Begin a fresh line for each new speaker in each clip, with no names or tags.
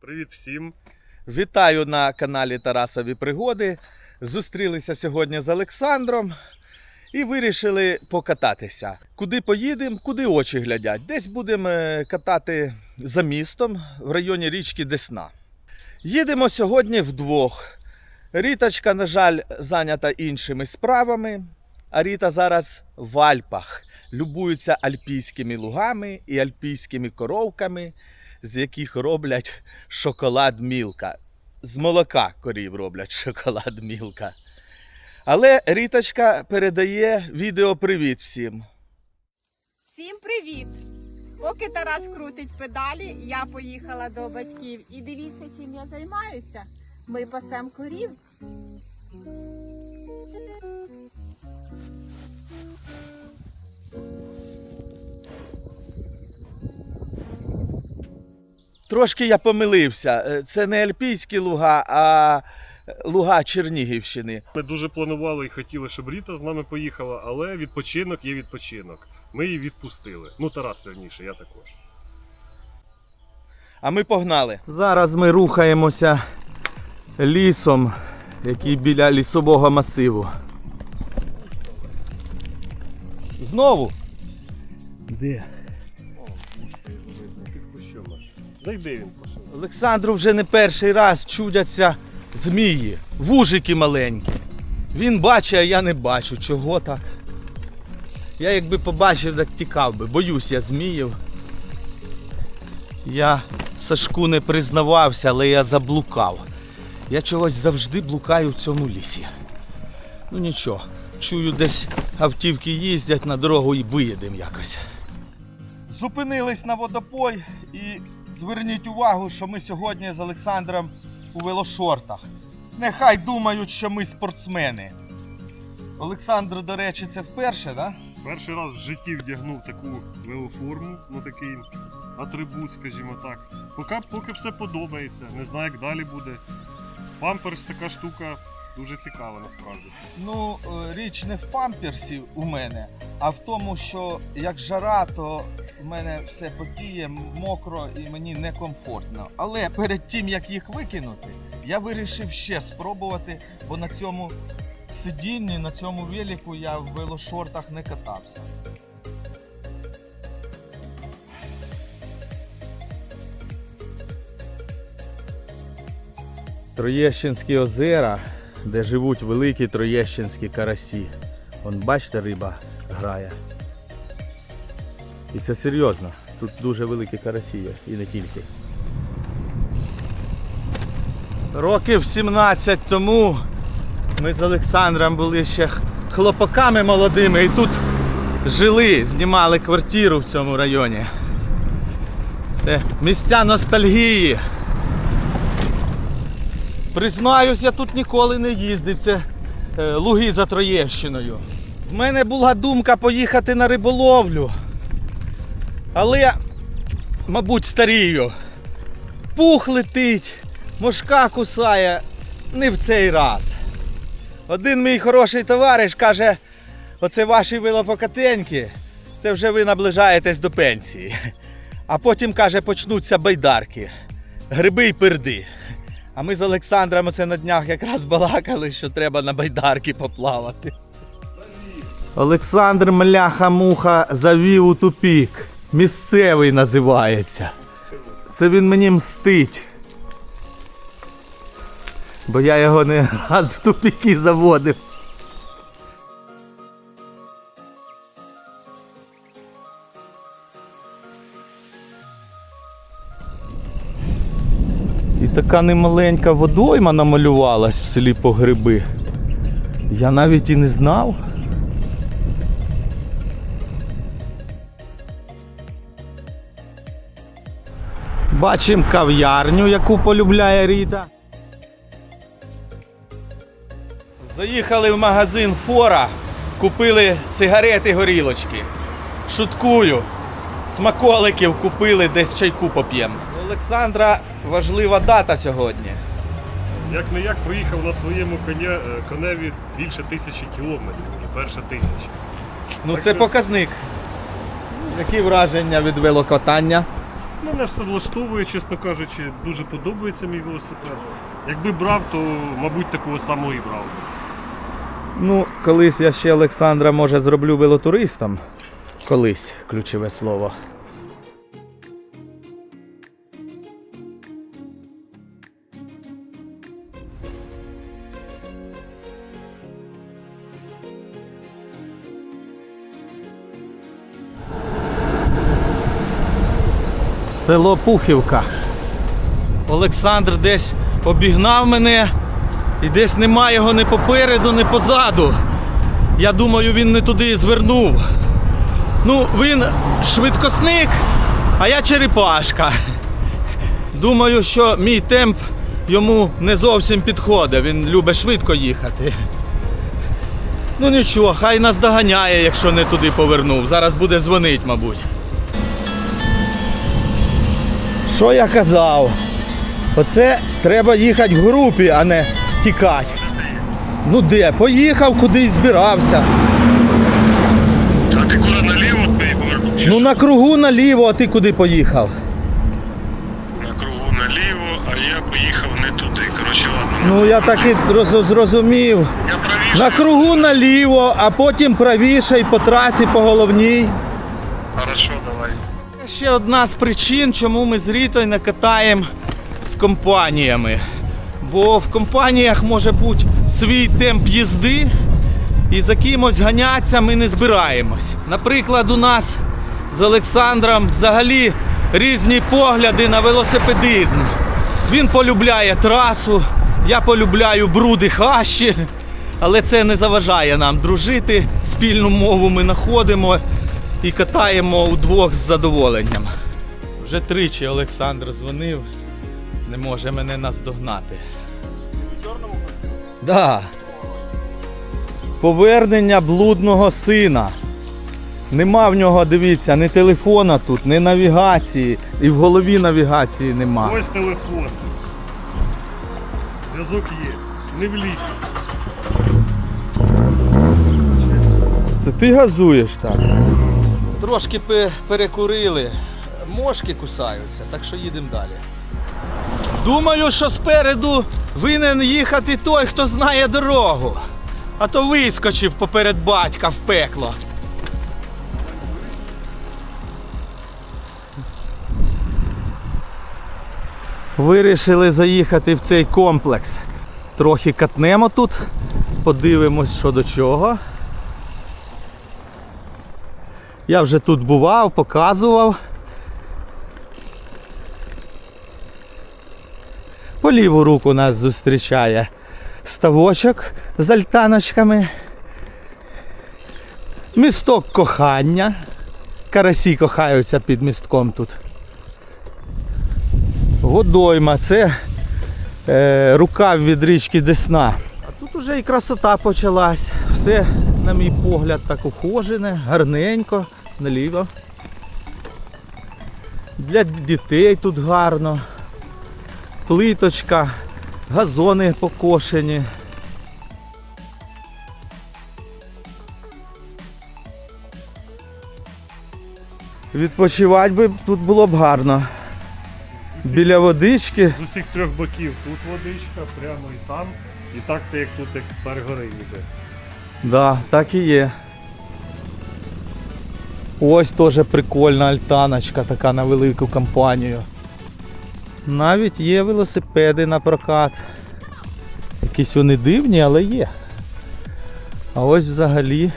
Привіт всім.
Вітаю на каналі Тарасові Пригоди. Зустрілися сьогодні з Олександром і вирішили покататися. Куди поїдемо, куди очі глядять. Десь будемо е, катати за містом в районі річки Десна. Їдемо сьогодні вдвох. Ріточка, на жаль, зайнята іншими справами. А Ріта зараз в Альпах. Любується альпійськими лугами і альпійськими коровками, з яких роблять шоколад мілка. З молока корів роблять шоколад мілка. Але Ріточка передає відео привіт всім.
Всім привіт! Поки Тарас крутить педалі, я поїхала до батьків. І дивіться, чим я займаюся. Ми пасем корів.
Трошки я помилився. Е, Це не альпійські луга, а луга Чернігівщини.
Ми дуже планували і хотіли, щоб Ріта з нами поїхала, але відпочинок є відпочинок. Ми її відпустили. Ну, Тарас, верніше, я також.
А ми погнали. Зараз ми рухаємося лісом, який біля лісового масиву. Знову? Де?
Зайди він пошов.
Олександру вже не перший раз чудяться змії, вужики маленькі. Він бачить, а я не бачу. Чого так? Я якби побачив, так тікав би. Боюсь я зміїв. Я Сашку не признавався, але я заблукав. Я чогось завжди блукаю в цьому лісі. Ну нічого, чую, десь автівки їздять на дорогу і виїдемо якось. Зупинились на водопой і зверніть увагу, що ми сьогодні з Олександром у велошортах. Нехай думають, що ми спортсмени. Олександр, до речі, це вперше, да?
Перший раз в житті вдягнув таку велоформу, ну такий атрибут, скажімо так. Поки, поки все подобається, не знаю, як далі буде. Памперс така штука дуже цікава насправді.
Ну, е, річ не в памперсі у мене, а в тому, що як жара, то в мене все потіє, мокро і мені некомфортно. Але перед тим, як їх викинути, я вирішив ще спробувати, бо на цьому сидінні, на цьому велику я в велошортах не катався. Троєщинські озера, де живуть великі троєщинські карасі. Вон бачите, риба грає. І це серйозно. Тут дуже великі карасі є і не тільки. Років 17 тому ми з Олександром були ще хлопаками молодими і тут жили, знімали квартиру в цьому районі. Це місця ностальгії. Признаюсь, я тут ніколи не їздив. Це е, луги за Троєщиною. В мене була думка поїхати на риболовлю. Але, мабуть, старію. Пух летить, мошка кусає не в цей раз. Один мій хороший товариш каже: оце ваші велопокатеньки, це вже ви наближаєтесь до пенсії. А потім каже, почнуться байдарки, гриби й перди. А ми з Олександром оце на днях якраз балакали, що треба на байдарки поплавати. Олександр Мляха-муха завів у тупік. Місцевий називається. Це він мені мстить. Бо я його не раз в тупіки заводив. Така немаленька водойма намалювалась в селі Погреби. Я навіть і не знав. Бачимо кав'ярню, яку полюбляє Ріта. Заїхали в магазин Фора, купили сигарети горілочки. Шуткую. Смаколиків купили, десь чайку поп'ємо. Олександра важлива дата сьогодні.
Як не як проїхав на своєму коня, е, коневі більше тисячі кілометрів, вже перша тисяча.
Ну
Так
це
що-
показник. Які враження від велокатання?
Мене все влаштовує, чесно кажучи, дуже подобається мій велосипед. Якби брав, то, мабуть, такого самого і брав.
Ну, колись я ще Олександра, може, зроблю велотуристом. Колись ключове слово. Село Пухівка. Олександр десь обігнав мене і десь немає його ні попереду, ні позаду. Я думаю, він не туди звернув. Ну, він швидкосник, а я черепашка. Думаю, що мій темп йому не зовсім підходить. Він любить швидко їхати. Ну нічого, хай нас доганяє, якщо не туди повернув. Зараз буде дзвонить, мабуть. Що я казав? Оце треба їхати в групі, а не тікати. Ну де? Поїхав, кудись збирався.
А ти куди наліво ти?
Ну на кругу наліво, а ти куди поїхав?
На кругу наліво, а я поїхав не туди. Коротше, ладно.
Ну я так і роз- зрозумів.
Я правіше.
На кругу наліво, а потім правіше і по трасі по головній.
Хорошо.
Ще одна з причин, чому ми з Рітою не катаємо з компаніями. Бо в компаніях може бути свій темп їзди, і за кимось ганятися ми не збираємось. Наприклад, у нас з Олександром взагалі різні погляди на велосипедизм. Він полюбляє трасу, я полюбляю бруди хащі, але це не заважає нам дружити. Спільну мову ми знаходимо і катаємо удвох з задоволенням. Вже тричі Олександр дзвонив, не може мене наздогнати. Чорному Да. Повернення блудного сина. Нема в нього, дивіться, ні телефона тут, ні навігації, і в голові навігації нема.
Ось телефон. Зв'язок є. Не в лісі.
Це ти газуєш так? Трошки перекурили. Мошки кусаються, так що їдемо далі. Думаю, що спереду винен їхати той, хто знає дорогу. А то вискочив поперед батька в пекло. Вирішили заїхати в цей комплекс. Трохи катнемо тут, подивимось, що до чого. Я вже тут бував, показував. По ліву руку нас зустрічає ставочок з альтаночками. Місток кохання. Карасі кохаються під містком тут. Водойма, це е, рукав від річки Десна. А тут уже і красота почалась. Все, на мій погляд, так ухожене, гарненько, наліво. Для дітей тут гарно. Плиточка, газони покошені. Відпочивати би тут було б гарно. Біля водички.
З усіх трьох боків. Тут водичка, прямо і там. І так ти як тут як цар гори ніби.
Да, так і є. Ось теж прикольна альтаночка така на велику компанію. Навіть є велосипеди на прокат. Якісь вони дивні, але є. А ось взагалі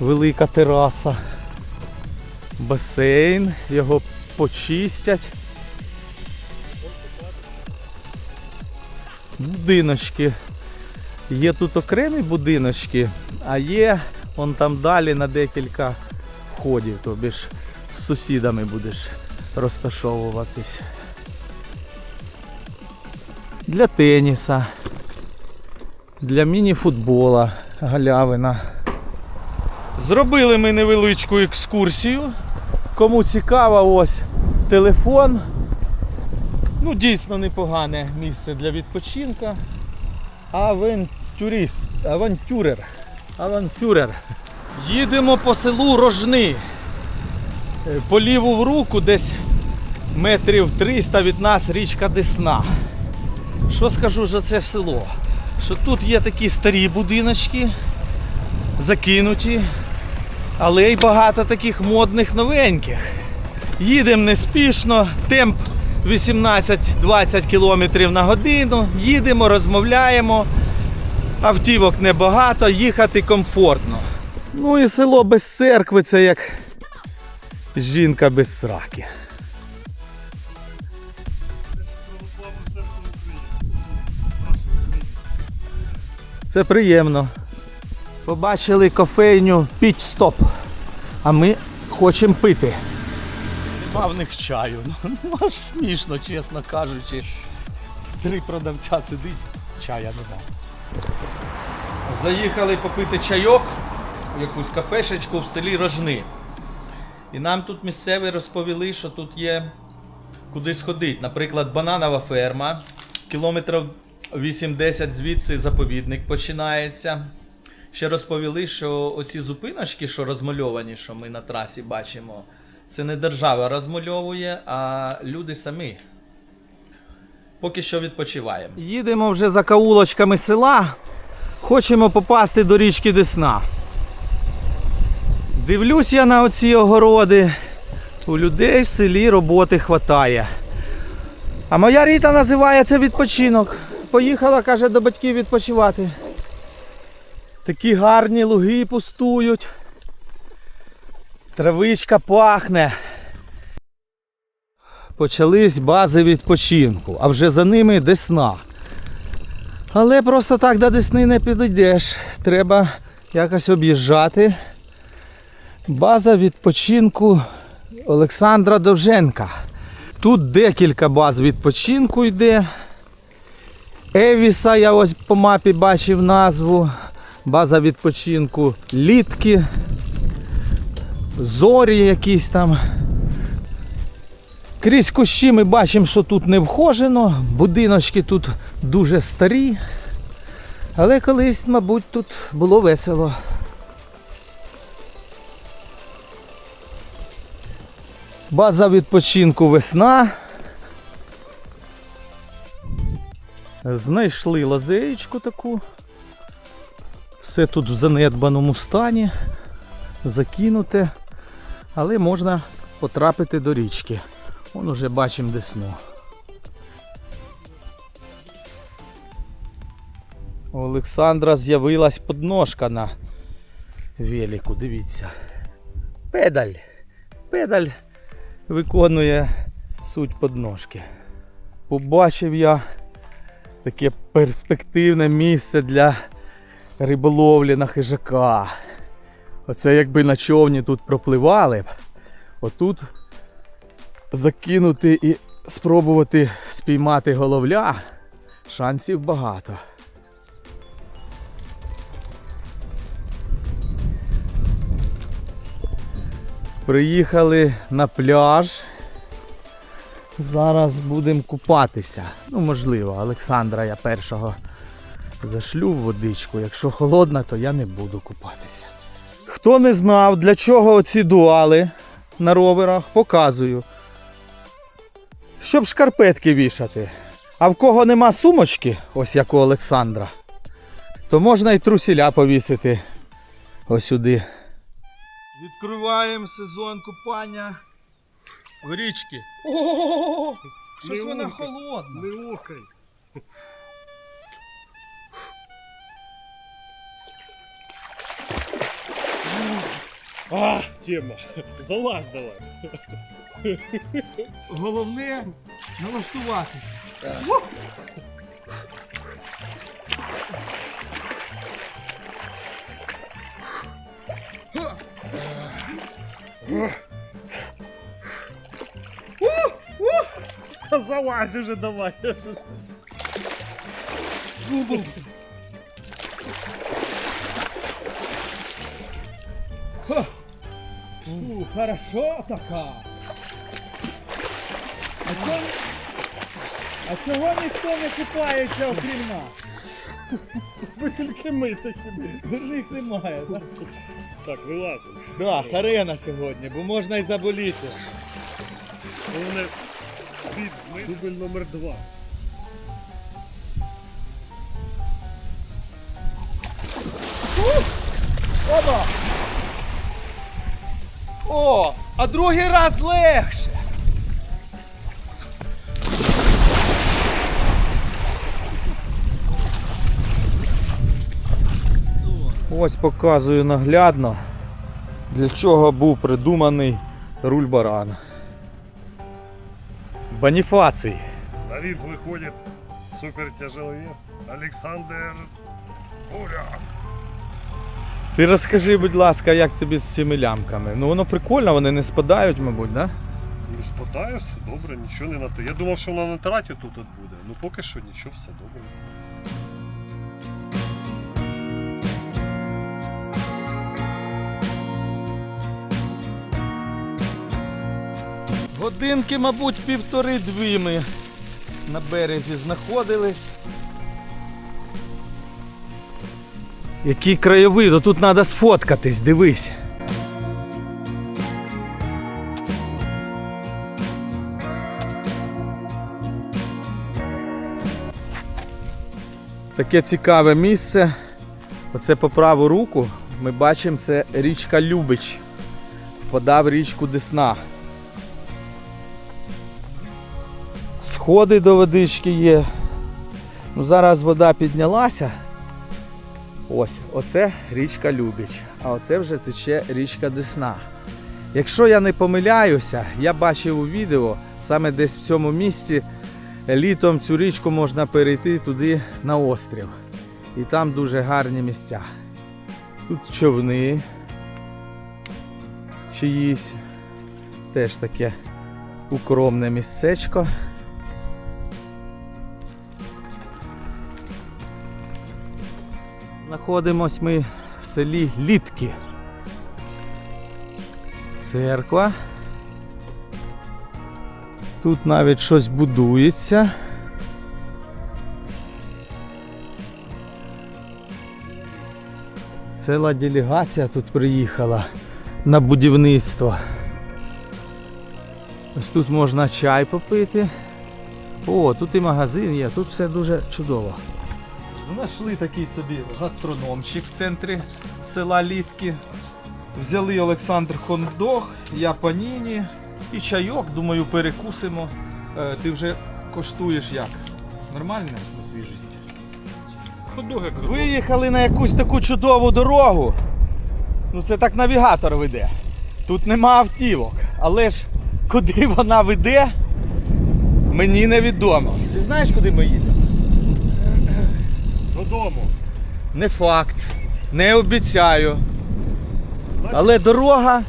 велика тераса. Басейн, його почистять. Будиночки. Є тут окремі будиночки, а є вон там далі на декілька входів, тобі ж з сусідами будеш розташовуватись. Для теніса, для міні-футбола, галявина. Зробили ми невеличку екскурсію. Кому цікаво, ось телефон. Ну, дійсно непогане місце для відпочинка. Авантюрист, авантюрер. Авантюрер. Їдемо по селу Рожни. Е, По ліву в руку десь метрів 300 від нас річка Десна. Що скажу за це село? Що тут є такі старі будиночки, закинуті, але й багато таких модних новеньких. Їдемо неспішно, темп 18-20 км на годину. Їдемо, розмовляємо. Автівок небагато, їхати комфортно. Ну і село без церкви це як жінка без сраки. Це приємно. Побачили кофейню Піч Стоп. А ми хочемо пити. Нема в них чаю. Ну аж смішно, чесно кажучи. Три продавця сидить, чая нема. Заїхали попити чайок якусь кафешечку в селі Рожни. І нам тут місцеві розповіли, що тут є куди сходити. Наприклад, бананова ферма. Кілометрів 8-10 звідси заповідник починається. Ще розповіли, що оці зупиночки, що розмальовані, що ми на трасі бачимо, це не держава розмальовує, а люди самі. Поки що відпочиваємо. Їдемо вже за каулочками села. Хочемо попасти до річки Десна. Дивлюсь я на оці огороди. У людей в селі роботи хватає. А моя Ріта називає це відпочинок. Поїхала, каже, до батьків відпочивати. Такі гарні луги пустують. Травичка пахне. Почались бази відпочинку, а вже за ними десна. Але просто так до Десни не підійдеш. Треба якось об'їжджати. База відпочинку Олександра Довженка. Тут декілька баз відпочинку йде. Евіса, я ось по мапі бачив назву. База відпочинку Літки. Зорі якісь там. Крізь кущі ми бачимо, що тут не вхожено. Будиночки тут дуже старі. Але колись, мабуть, тут було весело. База відпочинку весна. Знайшли лазеєчку таку. Все тут в занедбаному стані, закинуте, але можна потрапити до річки. Вон уже бачимо десну. У Олександра з'явилась подножка на велику, дивіться. Педаль. Педаль виконує суть подножки. Побачив я таке перспективне місце для риболовлі на хижака. Оце якби на човні тут пропливали б, отут закинути і спробувати спіймати головля, шансів багато. Приїхали на пляж. Зараз будемо купатися. Ну, можливо, Олександра я першого зашлю в водичку. Якщо холодна, то я не буду купатися. Хто не знав, для чого оці дуали на роверах, показую. Щоб шкарпетки вішати. А в кого нема сумочки, ось як у Олександра, то можна і трусіля повісити ось сюди. Відкриваємо сезон купання в річці. О, щось вона холодна.
Не охай. А, тема. Залазь давай.
Головне налаштуватися.
Залазь уже давай.
Фу, хорошо така. А чого, а чого ніхто не купається окрім нас?
Ви тільки ми такі.
Дурних немає, так?
Так, вилазимо.
Да, харена сьогодні, бо можна і заболіти.
Головне, від зми. Дубль номер два.
Оба! О, а другий раз легше. Ось показую наглядно, для чого був придуманий руль баран. Боніфацій.
На ринг виходить супертяжеловес Олександр Буряк.
Ти розкажи, будь ласка, як тобі з цими лямками? Ну воно прикольно, вони не спадають, мабуть, да?
Не спадає, все добре, нічого не на те. Я думав, що вона на траті тут от буде. Ну поки що нічого, все добре.
Годинки, мабуть, півтори-дві ми на березі знаходились. Який краєвид, тут треба сфоткатись, дивись. Таке цікаве місце. Оце по праву руку ми бачимо, це річка Любич. Впадав річку Десна. Сходи до водички є. Ну, зараз вода піднялася. Ось, оце річка Любіч, а оце вже тече річка Десна. Якщо я не помиляюся, я бачив у відео, саме десь в цьому місці літом цю річку можна перейти туди на острів. І там дуже гарні місця. Тут човни чиїсь. Теж таке укромне місцечко. Знаходимось ми в селі Літки. Церква. Тут навіть щось будується. Ціла делегація тут приїхала на будівництво. Ось тут можна чай попити. О, тут і магазин є, тут все дуже чудово. Знайшли такий собі гастрономчик в центрі села Літки. Взяли Олександр Хондог, я паніні і чайок, думаю, перекусимо. Е, ти вже коштуєш як? Нормально на свіжість?
Ходоги
Виїхали на якусь таку чудову дорогу. Ну це так навігатор веде. Тут нема автівок. Але ж куди вона веде, мені невідомо. Ти знаєш, куди ми їдемо?
Додому.
Не факт. Не обіцяю. Але дорога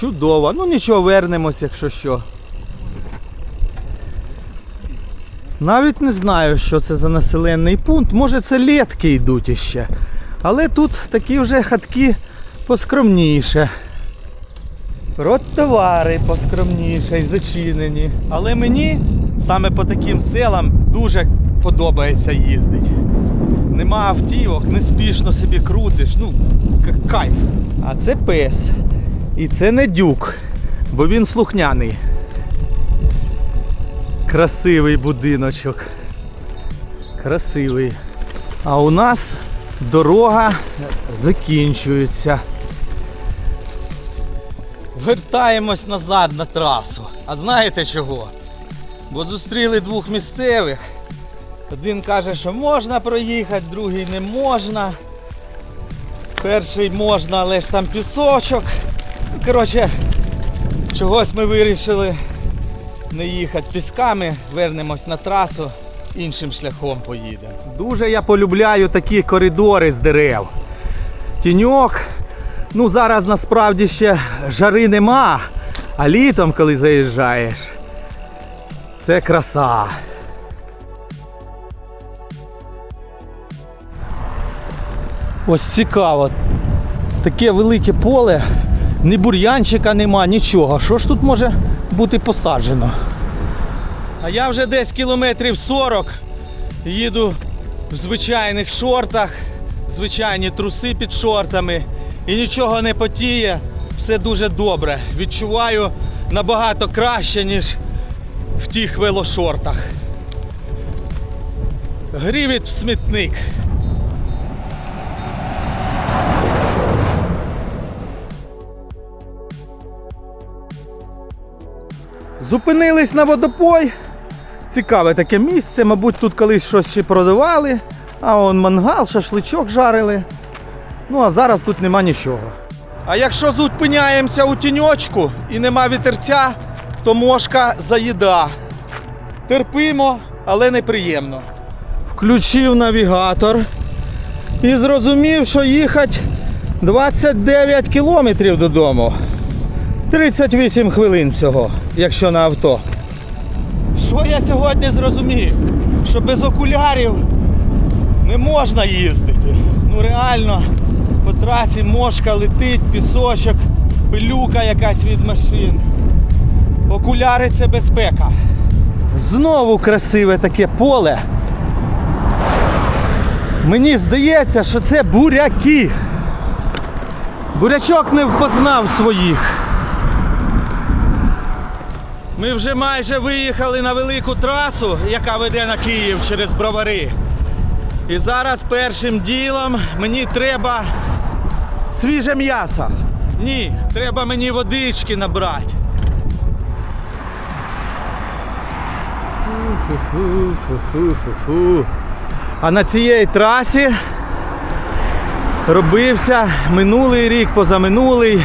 чудова. Ну нічого, вернемось, якщо що. Навіть не знаю, що це за населений пункт. Може це літки йдуть іще. Але тут такі вже хатки поскромніше. Родтовари поскромніше і зачинені. Але мені саме по таким селам дуже подобається їздити. Нема автівок, неспішно собі крутиш. Ну, кайф. А це пес. І це не дюк, бо він слухняний. Красивий будиночок. Красивий. А у нас дорога закінчується. Вертаємось назад на трасу. А знаєте чого? Бо зустріли двох місцевих. Один каже, що можна проїхати, другий не можна. Перший можна, але ж там пісочок. Ну, Коротше, чогось ми вирішили не їхати пісками, вернемось на трасу, іншим шляхом поїдемо. Дуже я полюбляю такі коридори з дерев. Тіньок. Ну зараз насправді ще жари нема, а літом, коли заїжджаєш, це краса. Ось цікаво. Таке велике поле, ні бур'янчика нема, нічого. Що ж тут може бути посаджено? А я вже десь кілометрів 40 їду в звичайних шортах, звичайні труси під шортами і нічого не потіє. все дуже добре. Відчуваю набагато краще, ніж в тих велошортах. Грівіть в смітник. Зупинились на водопой. Цікаве таке місце, мабуть, тут колись щось ще продавали. А он мангал, шашличок жарили. Ну а зараз тут нема нічого. А якщо зупиняємося у тіньочку і нема вітерця, то мошка заїда. Терпимо, але неприємно. Включив навігатор і зрозумів, що їхати 29 кілометрів додому. 38 хвилин всього, якщо на авто. Що я сьогодні зрозумів? Що без окулярів не можна їздити. Ну реально, по трасі мошка летить, пісочок, пилюка якась від машин. Окуляри це безпека. Знову красиве таке поле. Мені здається, що це буряки. Бурячок не впознав своїх. Ми вже майже виїхали на велику трасу, яка веде на Київ через бровари. І зараз першим ділом мені треба свіже м'ясо. Ні, треба мені водички набрати. А на цій трасі робився минулий рік, позаминулий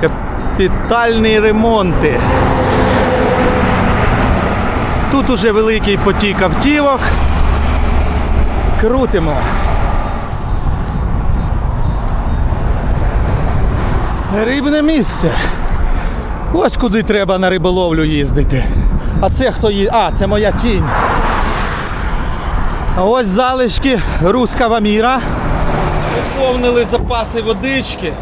капітальні ремонти. Тут уже великий потік автівок. Крутимо. Рибне місце. Ось куди треба на риболовлю їздити. А це хто їде? А, це моя тінь. Ось залишки руского міра. Поповнили запаси водички.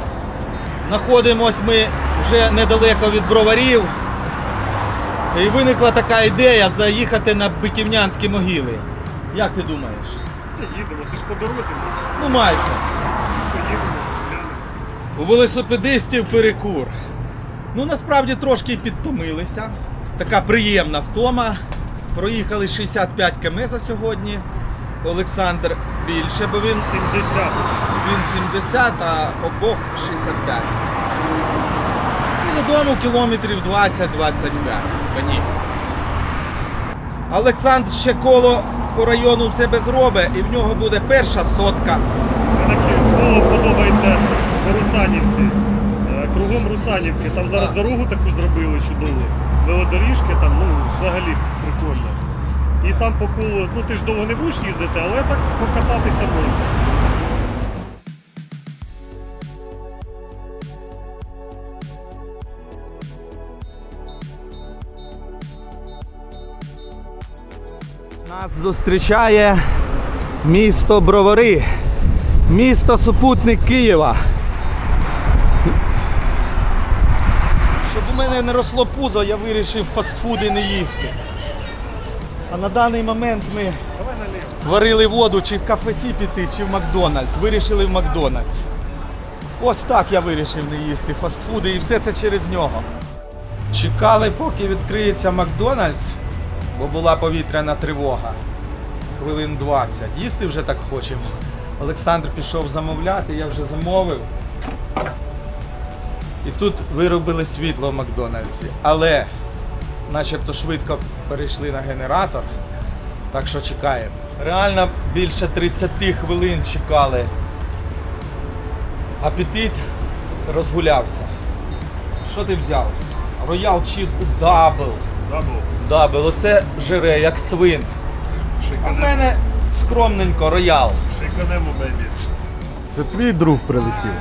Знаходимось ми вже недалеко від броварів. І виникла така ідея заїхати на Биківнянські могили. Як ти думаєш?
Все, їдемо, це ж по дорозі.
Ну майже.
Поїдемо.
У велосипедистів перекур. Ну насправді трошки підтомилися. Така приємна втома. Проїхали 65 км за сьогодні. Олександр більше, бо він,
70.
він 70, а обох 65. І додому кілометрів 20-25. Мені. Олександр ще коло по району в себе зробить, і в нього буде перша сотка.
Таке коло подобається по Русанівці. Е, Кругом Русанівки. Там зараз дорогу таку зробили чудову. Велодоріжки там, ну, взагалі прикольно. І там по колу, ну ти ж довго не будеш їздити, але так покататися можна.
Зустрічає місто Бровари, місто супутник Києва. Щоб у мене не росло пузо, я вирішив фастфуди не їсти. А на даний момент ми варили воду чи в кафесі піти, чи в Макдональдс. Вирішили в Макдональдс. Ось так я вирішив не їсти фастфуди і все це через нього. Чекали, поки відкриється Макдональдс, бо була повітряна тривога. Хвилин 20. Їсти вже так хочемо. Олександр пішов замовляти, я вже замовив. І тут виробили світло в Макдональдсі. Але начебто швидко перейшли на генератор. Так що чекаємо. Реально більше 30 хвилин чекали. Апетит розгулявся. Що ти взяв? Роял чіз дабл.
Дабл.
Дабл, оце жире, як свин. А в мене скромненько роял.
Шиканемо, бебі.
Це твій друг прилетів.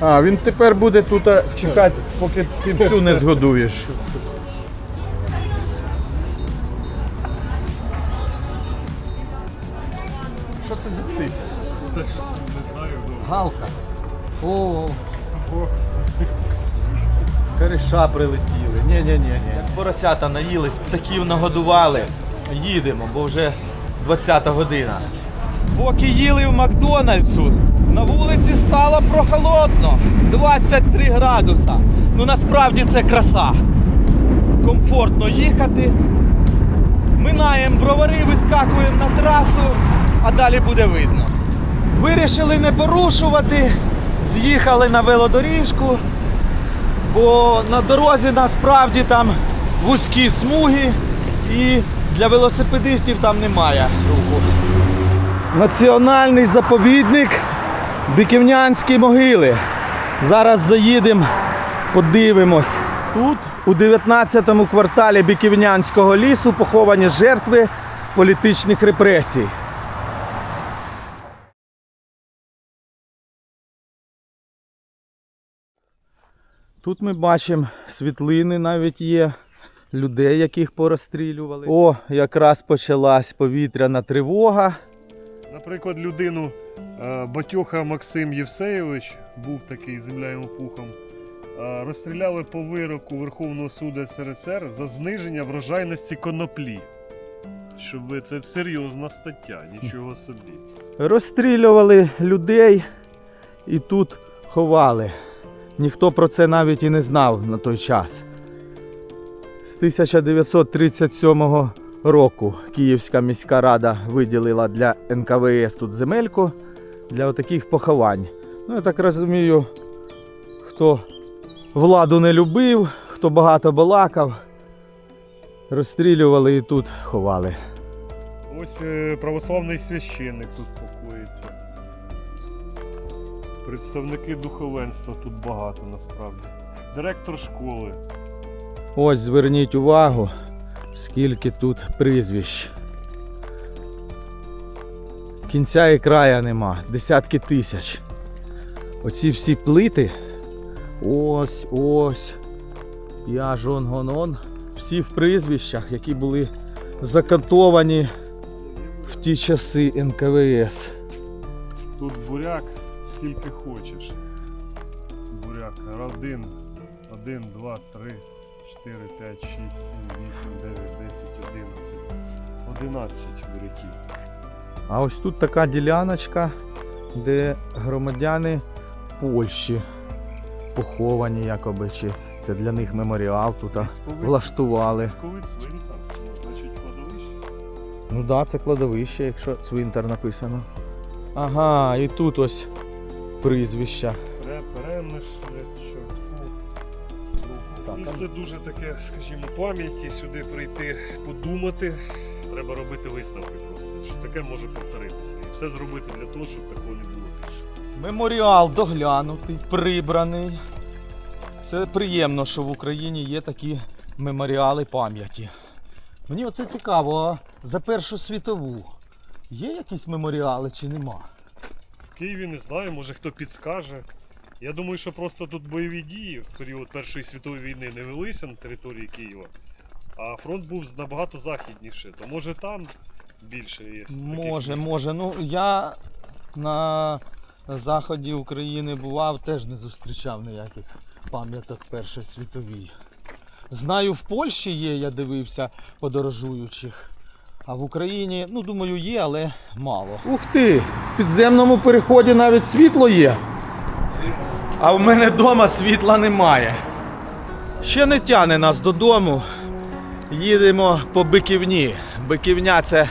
А, він тепер буде тут чекати, поки ти всю не згодуєш. Що це за птиця?
Та щось не знаю. ну.
Галка. О,
О,
Кореша прилетіли. Ні-ні-ні. Як поросята наїлись, птахів нагодували. Їдемо, бо вже 20-та година. Поки їли в Макдональдсу, на вулиці стало прохолодно. 23 градуса. Ну насправді це краса. Комфортно їхати. Минаємо бровари, вискакуємо на трасу, а далі буде видно. Вирішили не порушувати, з'їхали на велодоріжку, бо на дорозі насправді там вузькі смуги і для велосипедистів там немає руху. Національний заповідник Біківнянські могили. Зараз заїдемо, подивимось. Тут, у 19-му кварталі Біківнянського лісу, поховані жертви політичних репресій. Тут ми бачимо світлини навіть є, людей, яких порозстрілювали. О, якраз почалась повітряна тривога.
Наприклад, людину е, Батьоха Максим Євсеєвич, був такий земля йому пухом, е, розстріляли по вироку Верховного суду СРСР за зниження врожайності коноплі. Щоб ви це серйозна стаття, нічого собі.
Розстрілювали людей і тут ховали. Ніхто про це навіть і не знав на той час. З 1937 року Київська міська рада виділила для НКВС тут земельку для отаких поховань. Ну, я так розумію, хто владу не любив, хто багато балакав, розстрілювали і тут ховали.
Ось е, православний священник тут покоїться. Представники духовенства тут багато насправді. Директор школи.
Ось зверніть увагу, скільки тут прізвищ. Кінця і края нема, десятки тисяч. Оці всі плити. Ось, ось. Я жон гонон. Всі в прізвищах, які були закантовані в ті часи НКВС.
Тут буряк скільки хочеш. Буряк. Один, один, два, три, чотири, п'ять, шість, сім, вісім, дев'ять, десять, одинадцять. Одинадцять буряків.
А ось тут така діляночка, де громадяни Польщі поховані, якоби, чи це для них меморіал тут влаштували.
цвинтар. Значить, кладовище.
Ну так, да, це кладовище, якщо цвинтар написано. Ага, і тут ось прізвища. Так,
Місце дуже таке, скажімо, пам'яті, сюди прийти, подумати. Треба робити висновки просто, що таке може повторитися. І все зробити для того, щоб такого не було більше.
Меморіал доглянутий, прибраний. Це приємно, що в Україні є такі меморіали пам'яті. Мені оце цікаво, а за Першу світову є якісь меморіали чи нема?
Києві не знаю, може хто підскаже. Я думаю, що просто тут бойові дії в період Першої світової війни не велися на території Києва, а фронт був набагато західніше, то може там більше є. таких
Може,
місць.
може. Ну я на заході України бував, теж не зустрічав ніяких пам'яток Першої світовій. Знаю, в Польщі є, я дивився подорожуючих. А в Україні, ну думаю, є, але мало. Ух ти! В підземному переході навіть світло є. А в мене вдома світла немає. Ще не тяне нас додому. Їдемо по Биківні. Биківня це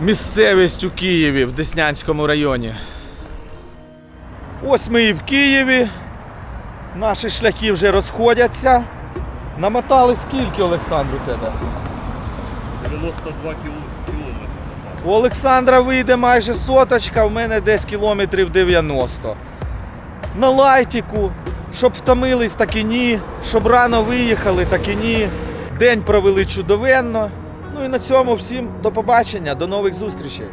місцевість у Києві в Деснянському районі. Ось ми і в Києві. Наші шляхи вже розходяться. Намотали скільки, Олександр, у тебе?
92 кілометри.
У Олександра вийде майже соточка, в мене десь кілометрів 90. На лайтіку, щоб втомились, так і ні, щоб рано виїхали, так і ні. День провели чудовенно. Ну і на цьому всім до побачення, до нових зустрічей.